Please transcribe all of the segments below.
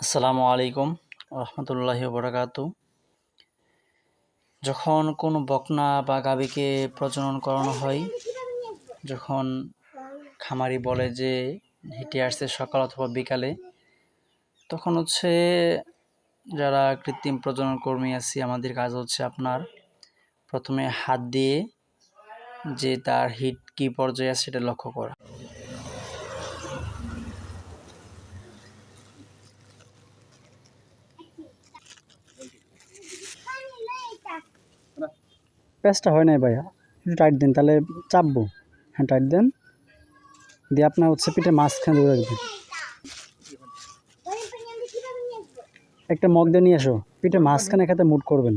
আসসালামু আলাইকুম রহমতুল্লাহি বরাকাত যখন কোনো বকনা বা গাভীকে প্রজনন করানো হয়, যখন খামারি বলে যে হেঁটে আসছে সকাল অথবা বিকালে, তখন হচ্ছে যারা কৃত্রিম প্রজনন কর্মী আছি, আমাদের কাজ হচ্ছে আপনার প্রথমে হাত দিয়ে যে তার হিট কী পর্যায়ে আছে সেটা লক্ষ্য করা। প্যাচটা হয় নাই ভাইয়া। একটু টাইট দেন, তাহলে চাপবো। হ্যাঁ টাইট দেন। দিয়ে আপনার হচ্ছে পিঠে মাঝখানে ধরে রাখবেন। একটা মগ দিয়ে নিয়ে এসো। পিঠে মাঝখানে খাতে মুট করবেন।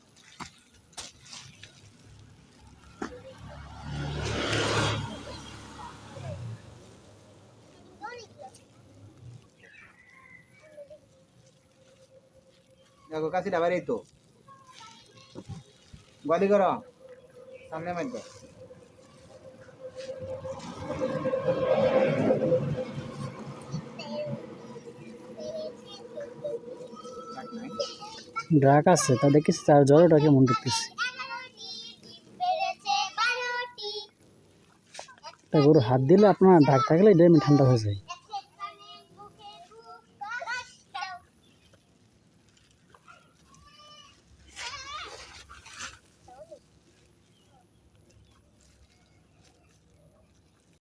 দেখো, কাশিটা বাড়ি তো। গলি করো। সামনে মারবে। ড্রাক আছে, তা দেখেছি, তার জ্বরটা কেমন দেখতেছি। গরু হাত দিলে আপনার ঢাক থাকলে এটাই ঠান্ডা হয়ে যায়।